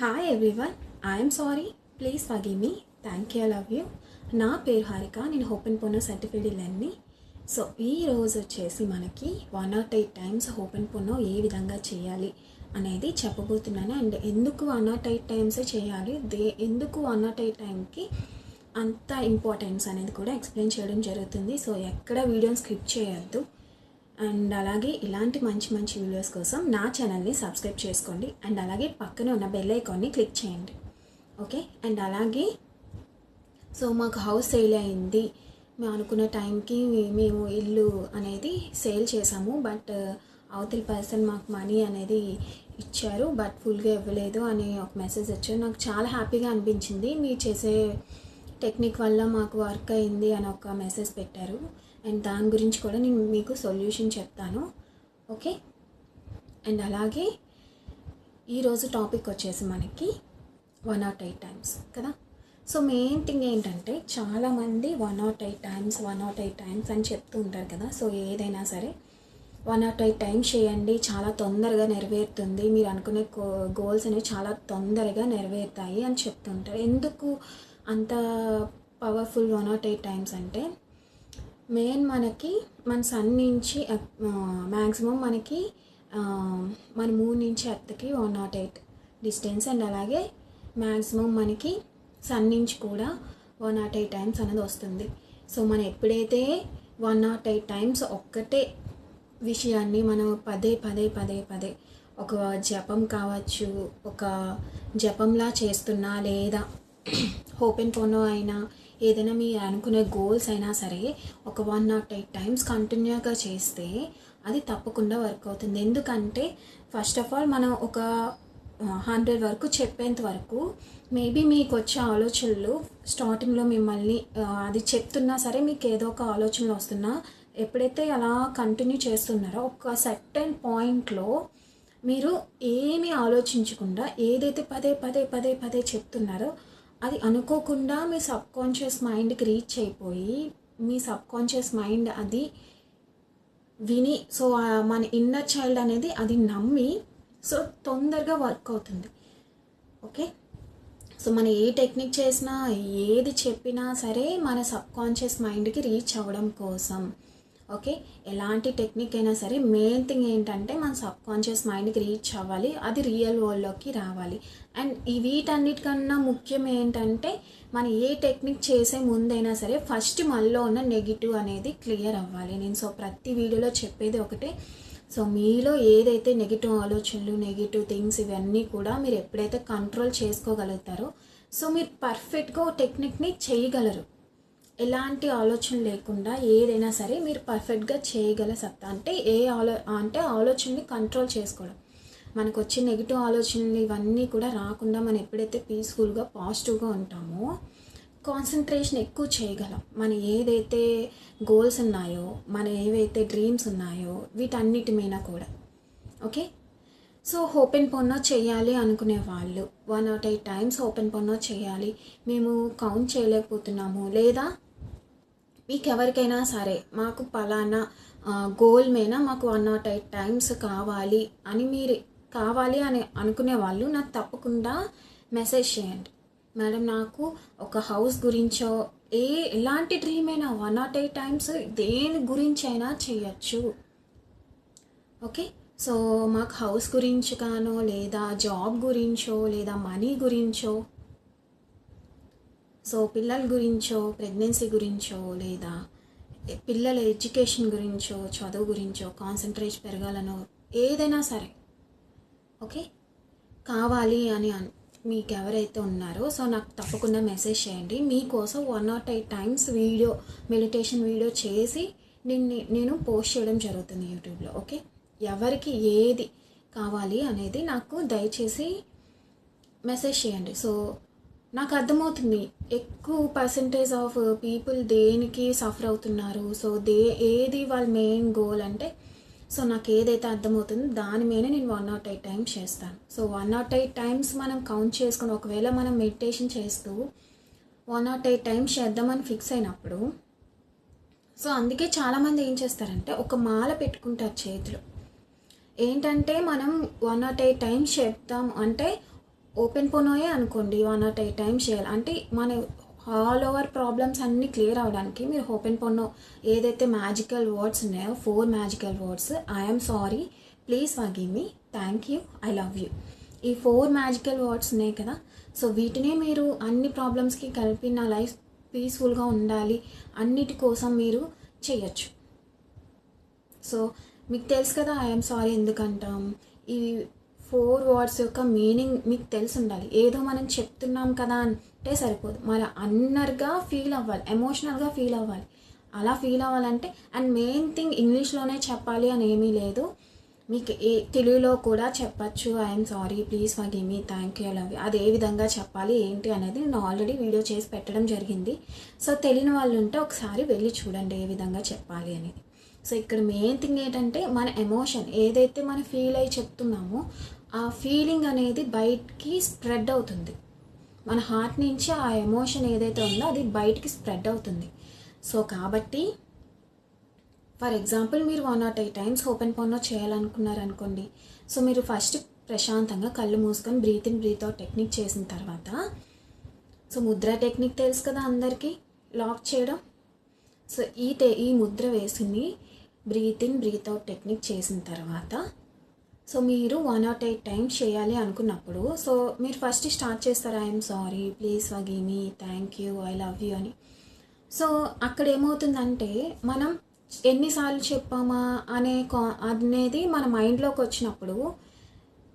Hi everyone I'm sorry please forgive me thank you love you నా పేరు హారిక. నేను హోపెన్ పొన్న certified ఇల్లన్ని so ఈ రోజు వచ్చేసి మనకి one naught eight times open పొన్నో ఏ విధంగా చేయాలి అనేది చెప్పబోతున్నాను. అండ్ ఎందుకు వన్ నాట్ ఎయిట్ టైమ్సే చేయాలి? దే ఎందుకు వన్ నాట్ ఎయిట్ టైంకి అంత ఇంపార్టెన్స్ అనేది కూడా ఎక్స్ప్లెయిన్ చేయడం జరుగుతుంది. సో ఎక్కడ వీడియోని స్క్రిప్ట్ చేయొద్దు. అండ్ అలాగే ఇలాంటి మంచి మంచి వీడియోస్ కోసం నా ఛానల్ని సబ్స్క్రైబ్ చేసుకోండి. అండ్ అలాగే పక్కన ఉన్న బెల్ ఐకాన్ని క్లిక్ చేయండి. ఓకే అండ్ అలాగే సో మాకు హౌస్ సేల్ అయింది. మేము అనుకున్న టైంకి మేము ఇల్లు అనేది సేల్ చేసాము. బట్ అవతల పర్సన్ మాకు మనీ అనేది ఇచ్చారు. బట్ ఫుల్గా ఇవ్వలేదు అని ఒక మెసేజ్ వచ్చారు. నాకు చాలా హ్యాపీగా అనిపించింది. మీరు చేసే టెక్నిక్ వల్ల మాకు వర్క్ అయింది అని ఒక మెసేజ్ పెట్టారు. అండ్ దాని గురించి కూడా నేను మీకు సొల్యూషన్ చెప్తాను. ఓకే? అండ్ అలాగే ఈరోజు టాపిక్ వచ్చేసి మనకి వన్ నాట్ ఎయిట్ టైమ్స్ కదా? సో మెయిన్ థింగ్ ఏంటంటే చాలామంది one nought eight times one nought eight times అని చెప్తూ ఉంటారు కదా? సో ఏదైనా సరే వన్ నాట్ ఎయిట్ టైమ్స్ చేయండి. చాలా తొందరగా నెరవేరుతుంది. మీరు అనుకునే గోల్స్ అనేవి చాలా తొందరగా నెరవేరుతాయి అని చెప్తుంటారు ఎందుకు అంత powerful one nought eight times అంటే మెయిన్ మనకి మన సన్ నుంచి మ్యాక్సిమం మనకి మన మూన్ నుంచి ఎర్త్కి one nought eight distance. And అలాగే మ్యాక్సిమం మనకి సన్ నుంచి కూడా వన్ నాట్ ఎయిట్ టైమ్స్ అనేది వస్తుంది. సో మనం ఎప్పుడైతే వన్ నాట్ ఎయిట్ టైమ్స్ ఒక్కటే విషయాన్ని మనం పదే పదే పదే పదే ఒక జపం కావచ్చు ఒక జపంలా చేస్తున్నా లేదా ఓపెన్ ఫోనో అయినా ఏదైనా మీ అనుకునే గోల్స్ అయినా సరే ఒక వన్ నాట్ ఎయిట్ టైమ్స్ కంటిన్యూగా చేస్తే అది తప్పకుండా వర్క్ అవుతుంది. ఎందుకంటే ఫస్ట్ ఆఫ్ ఆల్ మనం ఒక హండ్రెడ్ వరకు చెప్పేంత వరకు మేబీ మీకు వచ్చే ఆలోచనలు స్టార్టింగ్లో మిమ్మల్ని అది చెప్తున్నా సరే మీకు ఏదో ఒక ఆలోచనలు వస్తున్నా ఎప్పుడైతే అలా కంటిన్యూ చేస్తున్నారో ఒక సర్టెన్ పాయింట్లో మీరు ఏమీ ఆలోచించకుండా ఏదైతే పదే పదే పదే పదే చెప్తున్నారో అది అనుకోకుండా మీ సబ్ కాన్షియస్ మైండ్కి రీచ్ అయిపోయి మీ సబ్ కాన్షియస్ మైండ్ అది విని సో మన ఇన్నర్ చైల్డ్ అనేది అది నమ్మి సో తొందరగా వర్క్ అవుతుంది. ఓకే? సో మనం ఏ టెక్నిక్ చేసినా ఏది చెప్పినా సరే మన సబ్ కాన్షియస్ మైండ్కి రీచ్ అవ్వడం కోసం. ఓకే? ఎలాంటి టెక్నిక్ అయినా సరే మెయిన్ థింగ్ ఏంటంటే మన సబ్ కాన్షియస్ మైండ్కి రీచ్ అవ్వాలి అది రియల్ వరల్డ్లోకి రావాలి. అండ్ ఈ వీటన్నిటికన్నా ముఖ్యం ఏంటంటే మనం ఏ టెక్నిక్ చేసే ముందైనా సరే ఫస్ట్ మనలో ఉన్న నెగిటివ్ అనేది క్లియర్ అవ్వాలి. నేను సో ప్రతి వీడియోలో చెప్పేది ఒకటే. సో మీలో ఏదైతే నెగిటివ్ ఆలోచనలు నెగిటివ్ థింగ్స్ ఇవన్నీ కూడా మీరు ఎప్పుడైతే కంట్రోల్ చేసుకోగలుగుతారో సో మీరు పర్ఫెక్ట్గా టెక్నిక్ని చేయగలరు. ఎలాంటి ఆలోచన లేకుండా ఏదైనా సరే మీరు పర్ఫెక్ట్గా చేయగల సత్తా. అంటే ఏ ఆలో అంటే ఆలోచనని కంట్రోల్ చేసుకోవడం. మనకు వచ్చే నెగిటివ్ ఆలోచనలు ఇవన్నీ కూడా రాకుండా మనం ఎప్పుడైతే పీస్ఫుల్గా పాజిటివ్గా ఉంటామో కాన్సన్ట్రేషన్ ఎక్కువ చేయగలం. మన ఏదైతే గోల్స్ ఉన్నాయో మన ఏవైతే డ్రీమ్స్ ఉన్నాయో వీటన్నిటి మీద కూడా. ఓకే సో ఓపెన్ పొన్నో చేయాలి అనుకునే వాళ్ళు one nought eight times ho'oponopono చేయాలి. మేము కౌంట్ చేయలేకపోతున్నాము. లేదా మీకు ఎవరికైనా సరే మాకు పలానా గోల్ మీద మాకు వన్ నాట్ ఎయిట్ టైమ్స్ కావాలి అని మీరు కావాలి అని అనుకునే వాళ్ళు నాకు తప్పకుండా మెసేజ్ చేయండి. మేడం నాకు ఒక హౌస్ గురించో ఏ ఎలాంటి డ్రీమ్ అయినా వన్ నాట్ ఎయిట్ టైమ్స్ దేని గురించి అయినా చేయొచ్చు. ఓకే సో మాకు హౌస్ గురించి కానో లేదా జాబ్ గురించో లేదా మనీ గురించో సో పిల్లల గురించో ప్రెగ్నెన్సీ గురించో లేదా పిల్లల ఎడ్యుకేషన్ గురించో చదువు గురించో కాన్సన్ట్రేట్ పెరగాలనో ఏదైనా సరే ఓకే? కావాలి అని అన్- మీకు ఎవరైతే ఉన్నారో సో నాకు తప్పకుండా మెసేజ్ చేయండి. మీకోసం one nought eight times video meditation video చేసి నేను నేను పోస్ట్ చేయడం జరుగుతుంది యూట్యూబ్లో ఓకే? ఎవరికి ఏది కావాలి అనేది నాకు దయచేసి మెసేజ్ చేయండి. సో నాకు అర్థమవుతుంది. ఎక్కువ పర్సంటేజ్ ఆఫ్ పీపుల్ దేనికి సఫర్ అవుతున్నారు? సో దే ఏది వాళ్ళ మెయిన్ గోల్ అంటే సో నాకు ఏదైతే అర్థమవుతుందో దాని మీద నేను వన్ నాట్ ఎయిట్ టైమ్స్ చేస్తాను. So one nought eight times మనం కౌంట్ చేసుకుని ఒకవేళ మనం మెడిటేషన్ చేస్తూ వన్ నాట్ ఎయిట్ టైమ్స్ చేద్దామని ఫిక్స్ అయినప్పుడు సో అందుకే చాలామంది ఏం చేస్తారంటే ఒక మాల పెట్టుకుంటారు చేతిలో. ఏంటంటే మనం వన్ నాట్ ఎయిట్ టైమ్స్ చెప్తాం అంటే ఓపెన్ పోనోయే అనుకోండి వన్ నాట్ ఎయిట్ టైమ్స్ చేయాలి. అంటే మన ఆల్ ఓవర్ ప్రాబ్లమ్స్ అన్నీ క్లియర్ అవడానికి మీరు ఓపెన్ పొన్నో ఏదైతే మ్యాజికల్ వర్డ్స్ ఉన్నాయో four magical words I'm sorry please forgive me thank you I love you ఈ ఫోర్ మ్యాజికల్ వర్డ్స్ ఉన్నాయి కదా సో వీటినే మీరు అన్ని ప్రాబ్లమ్స్కి కలిపి నా లైఫ్ పీస్ఫుల్గా ఉండాలి అన్నిటి కోసం మీరు చేయొచ్చు. సో మీకు తెలుసు కదా ఐఎమ్ సారీ ఎందుకంటాం? ఈ ఫోర్ వర్డ్స్ యొక్క మీనింగ్ మీకు తెలిసి ఉండాలి ఏదో మనం చెప్తున్నాం కదా అంటే సరిపోదు. మన అన్నర్గా ఫీల్ అవ్వాలి ఎమోషనల్గా ఫీల్ అవ్వాలి. అలా ఫీల్ అవ్వాలంటే అండ్ మెయిన్ థింగ్ ఇంగ్లీష్లోనే చెప్పాలి అని ఏమీ లేదు. మీకు ఏ తెలుగులో కూడా చెప్పచ్చు I'm sorry please forgive me thank you love అది ఏ విధంగా చెప్పాలి ఏంటి అనేది నేను ఆల్రెడీ వీడియో చేసి పెట్టడం జరిగింది. సో తెలియని వాళ్ళు ఉంటే ఒకసారి వెళ్ళి చూడండి ఏ విధంగా చెప్పాలి అనేది. సో ఇక్కడ మెయిన్ థింగ్ ఏంటంటే మన ఎమోషన్ ఏదైతే మనం ఫీల్ అయ్యి చెప్తున్నామో ఆ ఫీలింగ్ అనేది బయటికి స్ప్రెడ్ అవుతుంది. మన హార్ట్ నుంచి ఆ ఎమోషన్ ఏదైతే ఉందో అది బయటికి స్ప్రెడ్ అవుతుంది. సో కాబట్టి ఫర్ ఎగ్జాంపుల్ మీరు వన్ నాట్ ఎయిట్ టైమ్స్ ఓపెన్ పౌన్లో చేయాలనుకున్నారు అనుకోండి సో మీరు ఫస్ట్ ప్రశాంతంగా కళ్ళు మూసుకొని breathe in breathe out technique చేసిన తర్వాత సో ముద్ర టెక్నిక్ తెలుసు కదా అందరికీ లాక్ చేయడం. సో ఈ టె ఈ ముద్ర వేసుకుని breathe in breathe out technique చేసిన తర్వాత సో మీరు వన్ నాట్ ఎయిట్ టైమ్స్ చేయాలి అనుకున్నప్పుడు సో మీరు ఫస్ట్ స్టార్ట్ చేస్తారు I'm sorry please forgive me thank you I love you అని? సో అక్కడ ఏమవుతుందంటే మనం ఎన్నిసార్లు చెప్పామా అనే కా అనేది మన మైండ్లోకి వచ్చినప్పుడు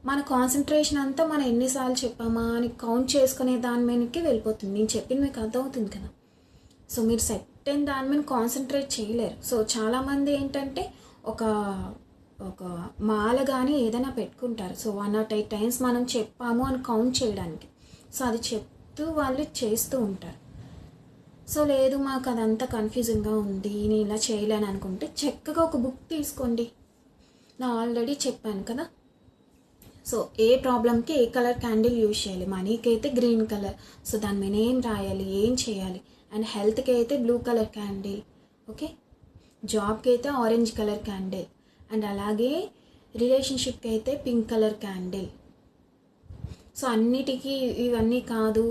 మన కాన్సన్ట్రేషన్ అంతా మనం ఎన్నిసార్లు చెప్పామా అని కౌంట్ చేసుకునే దాని మీదకి వెళ్ళిపోతుంది. నేను చెప్పింది మీకు అర్థమవుతుంది కదా? సో మీరు సెట్ అయిన దాని మీద కాన్సన్ట్రేట్ చేయలేరు. సో చాలామంది ఏంటంటే ఒక ఒక మాల కానీ ఏదైనా పెట్టుకుంటారు. So one nought eight times మనం చెప్పాము అని కౌంట్ చేయడానికి. సో అది చెప్తూ వాళ్ళు చేస్తూ ఉంటారు. సో లేదు మాకు అదంతా కన్ఫ్యూజింగ్గా ఉంది. నేను ఇలా చేయలేను అనుకుంటే చక్కగా ఒక బుక్ తీసుకోండి. నా ఆల్రెడీ చెప్పాను కదా. సో ఏ ప్రాబ్లమ్కి ఏ కలర్ క్యాండిల్ యూజ్ చేయాలి? మనీకి అయితే గ్రీన్ కలర్ సో దాని మీద ఏం రాయాలి? ఏం చేయాలి? అండ్ హెల్త్కి అయితే బ్లూ కలర్ క్యాండిల్ ఓకే జాబ్కి అయితే ఆరెంజ్ కలర్ క్యాండిల్ అండ్ అలాగే రిలేషన్షిప్కి అయితే పింక్ కలర్ క్యాండిల్. సో అన్నిటికీ ఇవన్నీ కాదు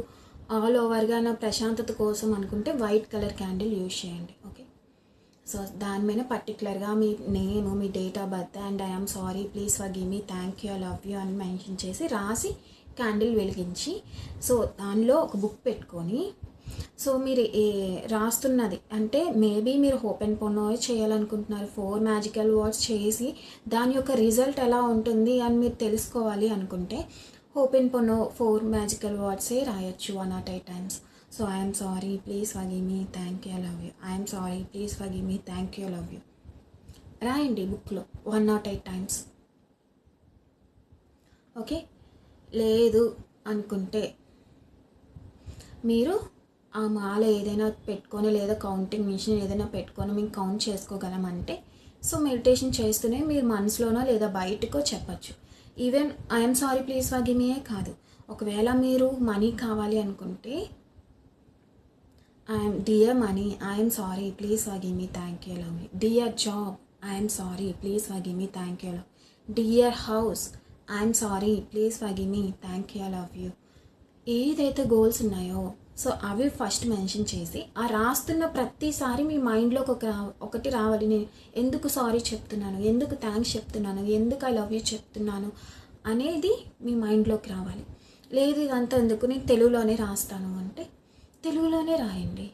ఆల్ ఓవర్గా నా ప్రశాంతత కోసం అనుకుంటే వైట్ కలర్ క్యాండిల్ యూజ్ చేయండి ఓకే? సో దాని మీద పర్టికులర్గా మీ name me date of birth and I'm sorry please forgive me thank you love you అని మెన్షన్ చేసి రాసి క్యాండిల్ వెలిగించి సో దానిలో ఒక బుక్ పెట్టుకొని సో మీరు ఏ రాస్తున్నది అంటే మేబీ మీరు ఓపెన్ పొన్నో చేయాలనుకుంటున్నారు ఫోర్ మ్యాజికల్ వర్డ్స్ చేసి దాని యొక్క రిజల్ట్ ఎలా ఉంటుంది అని మీరు తెలుసుకోవాలి అనుకుంటే ఓపెన్ పొన్నో ఫోర్ మ్యాజికల్ వర్డ్సే రాయొచ్చు one nought eight times. So I'm sorry please forgive me thank you love you. I'm sorry please forgive me thank you love you. రాయండి బుక్లో one nought eight times. Okay? లేదు అనుకుంటే మీరు ఆ మాల ఏదైనా పెట్టుకొని లేదా కౌంటింగ్ మిషన్ ఏదైనా పెట్టుకొని మేము కౌంట్ చేసుకోగలమంటే సో మెడిటేషన్ చేస్తూనే మీరు మనసులోనో లేదా బయటకో చెప్పచ్చు. ఈవెన్ ఐఎమ్ సారీ ప్లీజ్ వగిమియే కాదు. ఒకవేళ మీరు మనీ కావాలి అనుకుంటే I'm dear money I'm sorry please forgive me thank you love dear job I'm sorry please forgive me thank you love dear house I'm sorry please forgive me thank you love you ఏదైతే goals ఉన్నాయో so అవి first mention చేసి ఆ రాస్తున్న ప్రతిసారి మీ మైండ్లోకి ఒక రా- ఒకటి రావాలి. నేను ఎందుకు సారీ చెప్తున్నాను? ఎందుకు థ్యాంక్స్ చెప్తున్నాను? ఎందుకు ఐ లవ్ యూ చెప్తున్నాను? అనేది మీ మైండ్లోకి రావాలి. లేదు ఇదంతా ఎందుకు? నేను తెలుగులోనే రాస్తాను అంటే తెలుగులోనే రాయండి.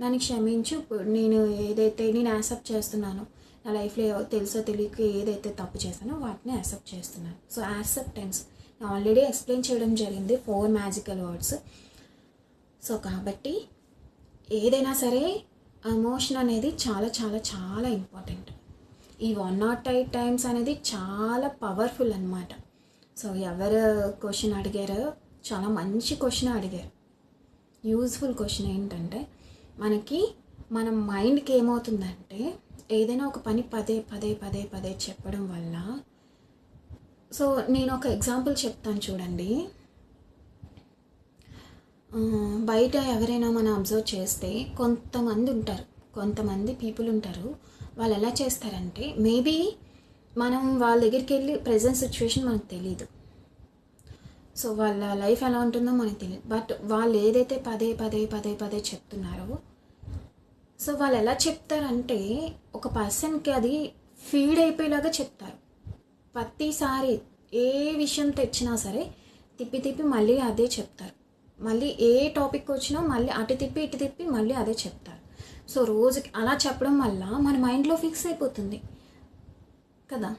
నన్ను క్షమించు. ఇప్పుడు నేను ఏదైతే నేను యాక్సెప్ట్ చేస్తున్నానో నా లైఫ్లో తెలుసో తెలియక ఏదైతే తప్పు చేశానో వాటిని యాక్సెప్ట్ చేస్తున్నాను. సో యాక్సెప్టెన్స్ నేను ఆల్రెడీ ఎక్స్ప్లెయిన్ చేయడం జరిగింది. ఫోర్ మ్యాజికల్ వర్డ్స్ సో కాబట్టి ఏదైనా సరే ఎమోషన్ అనేది చాలా చాలా చాలా ఇంపార్టెంట్. ఈ వన్ నాట్ ఎయిట్ టైమ్స్ అనేది చాలా పవర్ఫుల్ అనమాట సో ఎవరు క్వశ్చన్ అడిగారో చాలా మంచి క్వశ్చన్ అడిగారు. యూజ్ఫుల్ క్వశ్చన్ ఏంటంటే మనకి మన మైండ్కి ఏమవుతుందంటే ఏదైనా ఒక పని పదే పదే పదే పదే చెప్పడం వల్ల సో నేను ఒక ఎగ్జాంపుల్ చెప్తాను చూడండి. బయట ఎవరైనా మనం అబ్జర్వ్ చేస్తే కొంతమంది ఉంటారు. కొంతమంది పీపుల్ ఉంటారు. వాళ్ళు ఎలా చేస్తారంటే మేబీ మనం వాళ్ళ దగ్గరికి వెళ్ళి ప్రజెంట్ సిచ్యువేషన్ మనకు తెలియదు సో వాళ్ళ లైఫ్ ఎలా ఉంటుందో మనకు తెలియదు బట్ వాళ్ళు ఏదైతే పదే పదే పదే పదే చెప్తున్నారో సో వాళ్ళు ఎలా చెప్తారంటే ఒక పర్సన్కి అది ఫీడ్ అయిపోయేలాగా చెప్తారు. ప్రతిసారి ఏ విషయం తెచ్చినా సరే తిప్పి తిప్పి మళ్ళీ అదే చెప్తారు. మళ్ళీ ఏ టాపిక్ వచ్చినా మళ్ళీ అటు తిప్పి ఇటు తిప్పి మళ్ళీ అదే చెప్తారు. సో రోజుకి అలా చెప్పడం వల్ల మన మైండ్లో ఫిక్స్ అయిపోతుంది. కదా?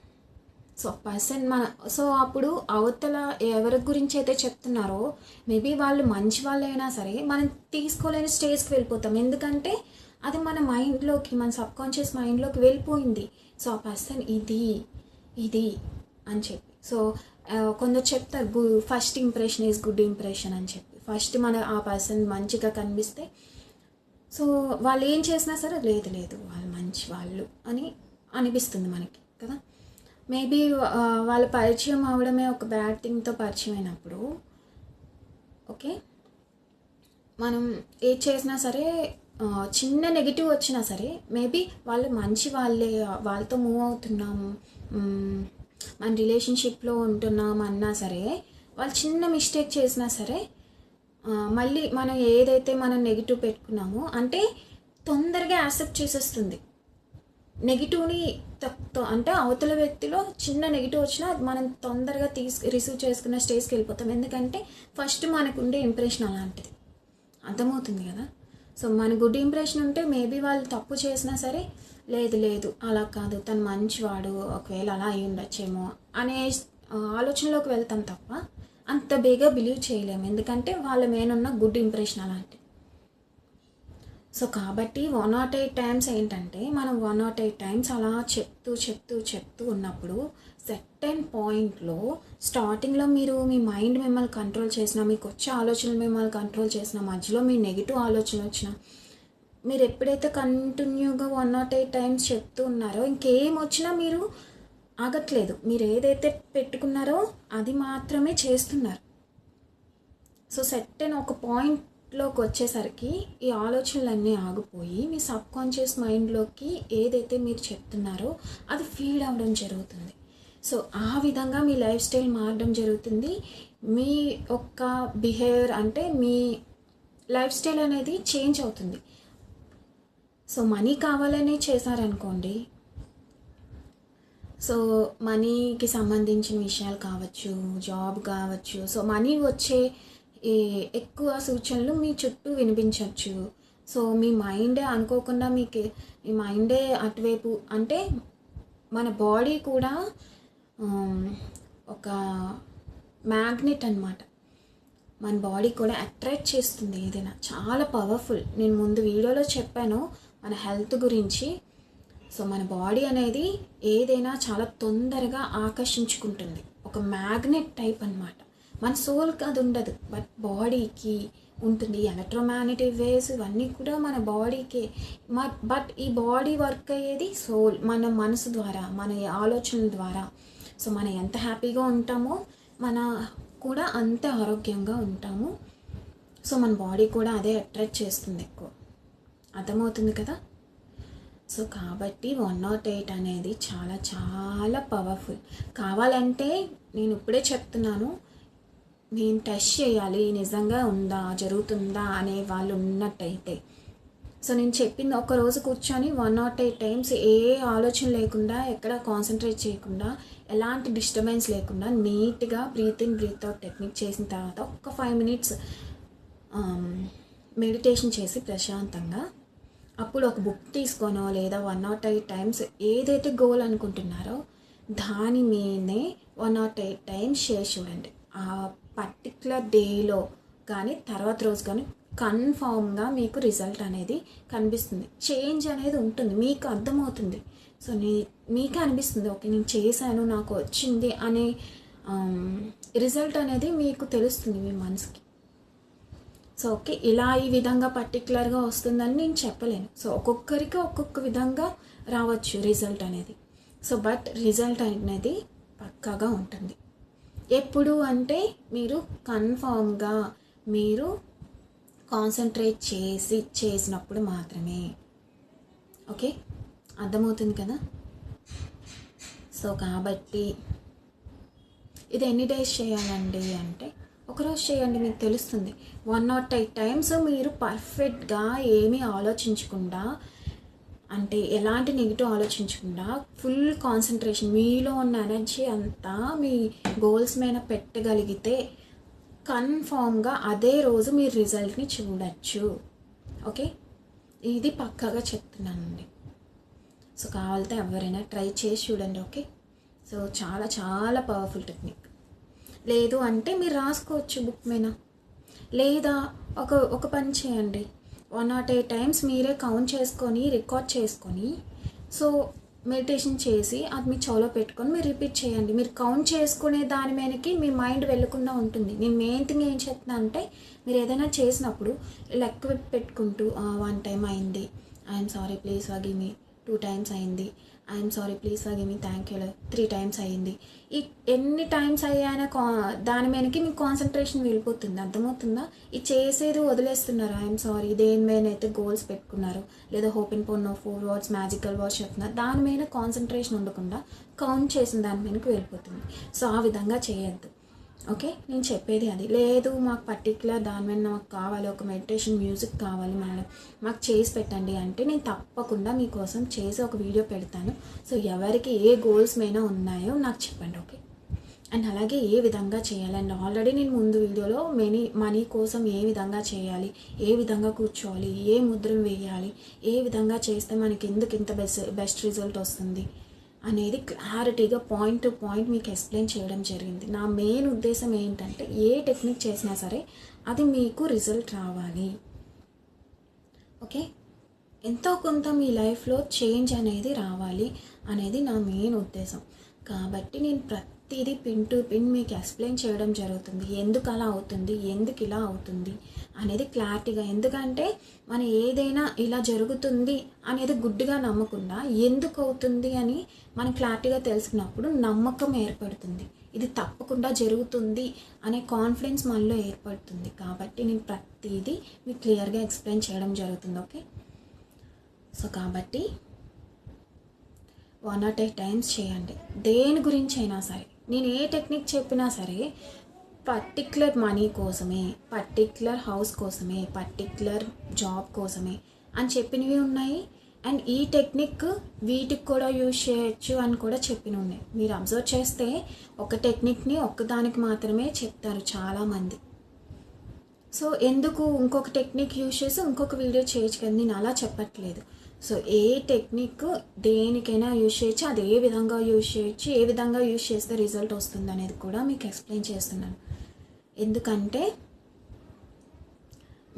సో పర్సన్ మన సో అప్పుడు అవతల ఎవరి గురించి అయితే చెప్తున్నారో మేబీ వాళ్ళు మంచి వాళ్ళైనా సరే మనం తీసుకోలేని స్టేజ్కి వెళ్ళిపోతాం. ఎందుకంటే అది మన మైండ్లోకి మన సబ్ కాన్షియస్ మైండ్లోకి వెళ్ళిపోయింది. సో ఆ పర్సన్ ఇది ఇది అని చెప్పి. సో కొందరు చెప్తారు గు first impression is good impression అని చెప్పి. ఫస్ట్ మన ఆ పర్సన్ మంచిగా కనిపిస్తే సో వాళ్ళు ఏం చేసినా సరే లేదు లేదు వాళ్ళు మంచి వాళ్ళు అని అనిపిస్తుంది మనకి కదా? మేబీ వాళ్ళ పరిచయం అవడమే ఒక బ్యాడ్ థింగ్తో పరిచయం అయినప్పుడు ఓకే? మనం ఏది చేసినా సరే చిన్న నెగిటివ్ వచ్చినా సరే మేబీ వాళ్ళు మంచి వాళ్ళే వాళ్ళతో మూవ్ అవుతున్నాము మన రిలేషన్షిప్లో ఉంటున్నాం అన్నా సరే వాళ్ళు చిన్న మిస్టేక్ చేసినా సరే మళ్ళీ మనం ఏదైతే మనం నెగిటివ్ పెట్టుకున్నామో అంటే తొందరగా యాక్సెప్ట్ చేసేస్తుంది. నెగిటివ్ని తక్కువ అంటే అవతల వ్యక్తిలో చిన్న నెగిటివ్ వచ్చినా మనం తొందరగా తీసు రిసీవ్ చేసుకున్న స్టేజ్కి వెళ్ళిపోతాం. ఎందుకంటే ఫస్ట్ మనకు ఉండే ఇంప్రెషన్ అలాంటిది. అర్థమవుతుంది కదా? సో మన గుడ్ ఇంప్రెషన్ ఉంటే మేబీ వాళ్ళు తప్పు చేసినా సరే లేదు లేదు అలా కాదు తను మంచివాడు ఒకవేళ అలా అయి ఉండొచ్చేమో అనే ఆలోచనలోకి వెళ్తాం తప్ప అంత బేగా బిలీవ్ చేయలేము. ఎందుకంటే వాళ్ళ మేనున్న గుడ్ ఇంప్రెషన్ అలాంటి సో కాబట్టి వన్ నాట్ ఎయిట్ టైమ్స్ ఏంటంటే మనం వన్ నాట్ ఎయిట్ టైమ్స్ అలా చెప్తూ చెప్తూ చెప్తూ ఉన్నప్పుడు సెటన్ పాయింట్లో స్టార్టింగ్లో మీరు మీ మైండ్ మిమ్మల్ని కంట్రోల్ చేసిన మీకు వచ్చే ఆలోచనలు మిమ్మల్ని కంట్రోల్ చేసిన మధ్యలో మీ నెగిటివ్ ఆలోచన వచ్చిన మీరు ఎప్పుడైతే కంటిన్యూగా వన్ నాట్ ఎయిట్ టైమ్స్ చెప్తూ ఉన్నారో ఇంకేం వచ్చినా మీరు ఆగట్లేదు. మీరు ఏదైతే పెట్టుకున్నారో అది మాత్రమే చేస్తున్నారు. సో సెట్ అయిన ఒక పాయింట్లోకి వచ్చేసరికి ఈ ఆలోచనలన్నీ ఆగిపోయి మీ సబ్ కాన్షియస్ మైండ్లోకి ఏదైతే మీరు చెప్తున్నారో అది ఫీడ్ అవ్వడం జరుగుతుంది. సో ఆ విధంగా మీ లైఫ్ స్టైల్ మారడం జరుగుతుంది. మీ యొక్క బిహేవియర్ అంటే మీ లైఫ్ స్టైల్ అనేది చేంజ్ అవుతుంది. సో మనీ కావాలని చేశారనుకోండి సో మనీకి సంబంధించిన విషయాలు కావచ్చు జాబ్ కావచ్చు. సో మనీ వచ్చే ఎక్కువ సూచనలు మీ చుట్టూ వినిపించవచ్చు సో మీ మైండే అనుకోకుండా మీకు మీ మైండే అటువైపు అంటే మన బాడీ కూడా ఒక మ్యాగ్నెట్ అన్నమాట. మన బాడీ కూడా అట్రాక్ట్ చేస్తుంది ఏదైనా. చాలా పవర్ఫుల్ నేను ముందు వీడియోలో చెప్పాను మన హెల్త్ గురించి. సో మన బాడీ అనేది ఏదైనా చాలా తొందరగా ఆకర్షించుకుంటుంది. ఒక మ్యాగ్నెట్ టైప్ అన్నమాట. మన సోల్కి అది ఉండదు బట్ బాడీకి ఉంటుంది. ఎలక్ట్రోమాగ్నెటిక్ వేవ్స్ ఇవన్నీ కూడా మన బాడీకి. బట్ ఈ బాడీ వర్క్ అయ్యేది సోల్ మన మనసు ద్వారా మన ఆలోచనల ద్వారా. సో మనం ఎంత హ్యాపీగా ఉంటామో మన కూడా అంతే ఆరోగ్యంగా ఉంటాము. సో మన బాడీ కూడా అదే అట్రాక్ట్ చేస్తుంది ఎక్కువ. అర్థమవుతుంది కదా? సో కాబట్టి వన్ నాట్ ఎయిట్ అనేది చాలా చాలా పవర్ఫుల్. కావాలంటే నేను ఇప్పుడే చెప్తున్నాను నేను టెస్ట్ చేయాలి నిజంగా ఉందా జరుగుతుందా అనే వాళ్ళు ఉన్నట్టయితే. సో నేను చెప్పింది ఒక రోజు కూర్చొని వన్ నాట్ ఎయిట్ టైమ్స్ ఏ ఆలోచన లేకుండా ఎక్కడ కాన్సన్ట్రేట్ చేయకుండా ఎలాంటి డిస్టర్బెన్స్ లేకుండా నీట్గా breathe in breathe out technique చేసిన తర్వాత ఒక ఫైవ్ మినిట్స్ మెడిటేషన్ చేసి ప్రశాంతంగా అప్పుడు ఒక బుక్ తీసుకోనో లేదా వన్ నాట్ ఎయిట్ టైమ్స్ ఏదైతే గోల్ అనుకుంటున్నారో దాని మీదే వన్ నాట్ ఎయిట్ టైమ్స్ చేసి చూడండి. ఆ పర్టికులర్ డేలో కానీ తర్వాత రోజు కానీ కన్ఫామ్గా మీకు రిజల్ట్ అనేది కనిపిస్తుంది. చేంజ్ అనేది ఉంటుంది. మీకు అర్థమవుతుంది. సో నీ మీకే అనిపిస్తుంది. ఓకే నేను చేశాను నాకు వచ్చింది అనే um, రిజల్ట్ అనేది మీకు తెలుస్తుంది మీ మనసుకి. సో ఓకే ఇలా ఈ విధంగా పర్టికులర్గా వస్తుందని నేను చెప్పలేను. సో ఒక్కొక్కరికి ఒక్కొక్క విధంగా రావచ్చు రిజల్ట్ అనేది. సో బట్ రిజల్ట్ అనేది పక్కాగా ఉంటుంది. ఎప్పుడు అంటే మీరు కన్ఫామ్గా మీరు కాన్సన్ట్రేట్ చేసి చేసినప్పుడు మాత్రమే. ఓకే? అర్థమవుతుంది కదా? సో కాబట్టి ఇది ఎన్ని డేస్ చేయాలండి అంటే ఒకరోజు చేయండి మీకు తెలుస్తుంది. వన్ నాట్ ఎయిట్ టైమ్స్ మీరు పర్ఫెక్ట్గా ఏమీ ఆలోచించకుండా అంటే ఎలాంటి నెగిటివ్ ఆలోచించకుండా ఫుల్ కాన్సన్ట్రేషన్ మీలో ఉన్న ఎనర్జీ అంతా మీ గోల్స్ మీద పెట్టగలిగితే కన్ఫామ్గా అదే రోజు మీరు రిజల్ట్ని చూడచ్చు. ఓకే ఇది పక్కాగా చెప్తున్నానండి. సో కావాలంటే ఎవరైనా ట్రై చేసి చూడండి ఓకే సో చాలా చాలా పవర్ఫుల్ టెక్నిక్ లేదు అంటే మీరు రాసుకోవచ్చు బుక్ మీద. లేదా ఒక ఒక పని చేయండి. వన్ నాట్ ఎయిట్ టైమ్స్ మీరే కౌంట్ చేసుకొని రికార్డ్ చేసుకొని సో మెడిటేషన్ చేసి అది మీ చెవులో పెట్టుకొని మీరు రిపీట్ చేయండి. మీరు కౌంట్ చేసుకునే దాని మీదకి మీ మైండ్ వెళ్ళకుండా ఉంటుంది. నేను మెయిన్ థింగ్ ఏం చెప్తున్నా అంటే మీరు ఏదైనా చేసినప్పుడు లెక్క పెట్టుకుంటూ వన్ టైం అయింది. ఐఎమ్ సారీ ప్లీజ్ వగి మీ. టూ టైమ్స్ అయింది. I'm sorry please for me thank you three times అయ్యింది ఈ ఎన్ని టైమ్స్ అయ్యాన కా దాని మీదకి మీకు కాన్సన్ట్రేషన్ వెళ్ళిపోతుంది. అర్థమవుతుందా? ఈ చేసేది వదిలేస్తున్నారు. ఐఎమ్ సారీ దేని మీద అయితే గోల్స్ పెట్టుకున్నారు లేదా ho'oponopono four words magical words చెప్తున్నారు దాని మీద కాన్సన్ట్రేషన్ ఉండకుండా కౌంట్ చేసిన దాని మీదకి వెళ్ళిపోతుంది. సో ఆ విధంగా చేయొద్దు. ఓకే? నేను చెప్పేది అది. లేదు మాకు పర్టికులర్ దాని మీద నాకు కావాలి ఒక మెడిటేషన్ మ్యూజిక్ కావాలి మేడం మాకు చేసి పెట్టండి అంటే నేను తప్పకుండా మీకోసం చేసి ఒక వీడియో పెడతాను. సో ఎవరికి ఏ గోల్స్ మీద ఉన్నాయో నాకు చెప్పండి ఓకే? అండ్ అలాగే ఏ విధంగా చేయాలి? అండ్ ఆల్రెడీ నేను ముందు వీడియోలో మనీ మనీ కోసం ఏ విధంగా చేయాలి? ఏ విధంగా కూర్చోవాలి? ఏ ముద్రం వేయాలి? ఏ విధంగా చేస్తే మనకి ఎందుకు ఇంత బెస్ట్ బెస్ట్ రిజల్ట్ వస్తుంది? అనేది క్లారిటీగా పాయింట్ టు పాయింట్ మీకు ఎక్స్ప్లెయిన్ చేయడం జరిగింది. నా మెయిన్ ఉద్దేశం ఏంటంటే ఏ టెక్నిక్ చేసినా సరే అది మీకు రిజల్ట్ రావాలి. ఓకే ఎంతో కొంత మీ లైఫ్లో చేంజ్ అనేది రావాలి అనేది నా మెయిన్ ఉద్దేశం. కాబట్టి నేను ప్రతి ప్రతిదీ పిన్ టు పిన్ మీకు ఎక్స్ప్లెయిన్ చేయడం జరుగుతుంది. ఎందుకు అలా అవుతుంది? ఎందుకు ఇలా అవుతుంది? అనేది క్లారిటీగా ఎందుకంటే మనం ఏదైనా ఇలా జరుగుతుంది అనేది గుడ్డుగా నమ్మకుండా ఎందుకు అవుతుంది అని మనం క్లారిటీగా తెలుసుకున్నప్పుడు నమ్మకం ఏర్పడుతుంది. ఇది తప్పకుండా జరుగుతుంది అనే కాన్ఫిడెన్స్ మనలో ఏర్పడుతుంది. కాబట్టి నేను ప్రతిదీ మీకు క్లియర్గా ఎక్స్ప్లెయిన్ చేయడం జరుగుతుంది. ఓకే? సో కాబట్టి వన్ నాట్ ఎయిట్ టైమ్స్ చేయండి. దేని గురించి అయినా సరే. నేను ఏ టెక్నిక్ చెప్పినా సరే పర్టిక్యులర్ మనీ కోసమే పర్టిక్యులర్ హౌస్ కోసమే పర్టిక్యులర్ జాబ్ కోసమే అని చెప్పినవి ఉన్నాయి. అండ్ ఈ టెక్నిక్ వీటికి కూడా యూజ్ చేయొచ్చు అని కూడా చెప్పిన ఉన్నాయి మీరు అబ్జర్వ్ చేస్తే ఒక టెక్నిక్ని ఒక్కదానికి మాత్రమే చెప్తారు చాలామంది. సో ఎందుకు ఇంకొక టెక్నిక్ యూజ్ చేసి ఇంకొక వీడియో చేయొచ్చు కదా? నేను అలా చెప్పట్లేదు. సో ఏ టెక్నిక్ దేనికైనా యూజ్ చేయొచ్చు అది ఏ విధంగా యూజ్ చేయొచ్చు ఏ విధంగా యూజ్ చేస్తే రిజల్ట్ వస్తుంది అనేది కూడా మీకు ఎక్స్ప్లెయిన్ చేస్తున్నాను. ఎందుకంటే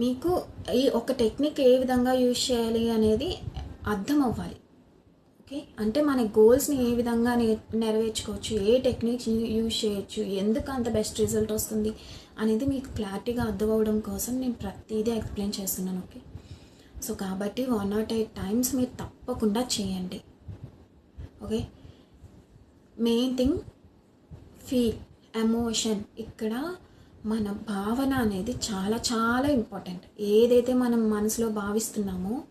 మీకు ఈ ఒక టెక్నిక్ ఏ విధంగా యూజ్ చేయాలి అనేది అర్థం అవ్వాలి. ఓకే అంటే మన గోల్స్ని ఏ విధంగా నెరవేర్చుకోవచ్చు ఏ టెక్నిక్స్ యూజ్ చేయొచ్చు ఎందుకు అంత బెస్ట్ రిజల్ట్ వస్తుంది అనేది మీకు క్లారిటీగా అర్థం అవ్వడం కోసం నేను ప్రతిదీ ఎక్స్ప్లెయిన్ చేస్తున్నాను. ఓకే సో కాబట్టి వన్ నాట్ ఎయిట్ టైమ్స్ మీరు తప్పకుండా చేయండి. Okay? Main thing feel emotion. ఇక్కడ మన భావన అనేది చాలా చాలా ఇంపార్టెంట్. ఏదైతే మనం మనసులో భావిస్తున్నామో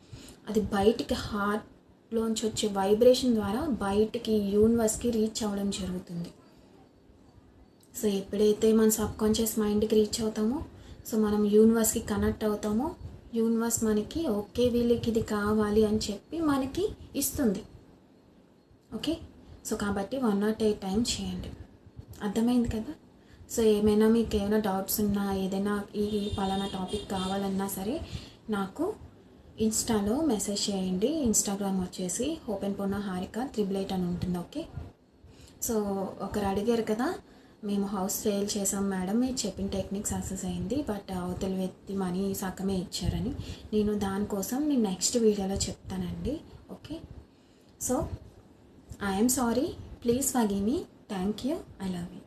అది బయటికి హార్ట్లోంచి వచ్చే వైబ్రేషన్ ద్వారా బయటికి యూనివర్స్కి రీచ్ అవ్వడం జరుగుతుంది. సో ఎప్పుడైతే మన సబ్కాన్షియస్ మైండ్కి రీచ్ అవుతామో సో మనం యూనివర్స్కి కనెక్ట్ అవుతామో యూనివర్స్ మనకి ఓకే వీళ్ళకి ఇది కావాలి అని చెప్పి మనకి ఇస్తుంది. ఓకే? సో కాబట్టి వన్ నాట్ ఎయిట్ టైం చేయండి. అర్థమైంది కదా? సో ఏమైనా మీకు ఏమైనా డౌట్స్ ఉన్నా ఏదైనా ఈ పలానా టాపిక్ కావాలన్నా సరే నాకు ఇన్స్టాలో మెసేజ్ చేయండి. ఇన్స్టాగ్రామ్ వచ్చేసి ఓపెన్ పొన్న హారిక త్రిబుల్ ఎయిట్ అని ఉంటుంది ఓకే? సో ఒకరు అడిగారు కదా మేము హౌస్ సేల్ చేసాం మేడం మీరు చెప్పిన టెక్నిక్ సక్సెస్ అయింది. బట్ uh, అవతల వ్యక్తి మనీ సగమే ఇచ్చారని. నేను దానికోసం నేను నెక్స్ట్ వీడియోలో చెప్తానండి. Okay so I'm sorry please for me thank you I love you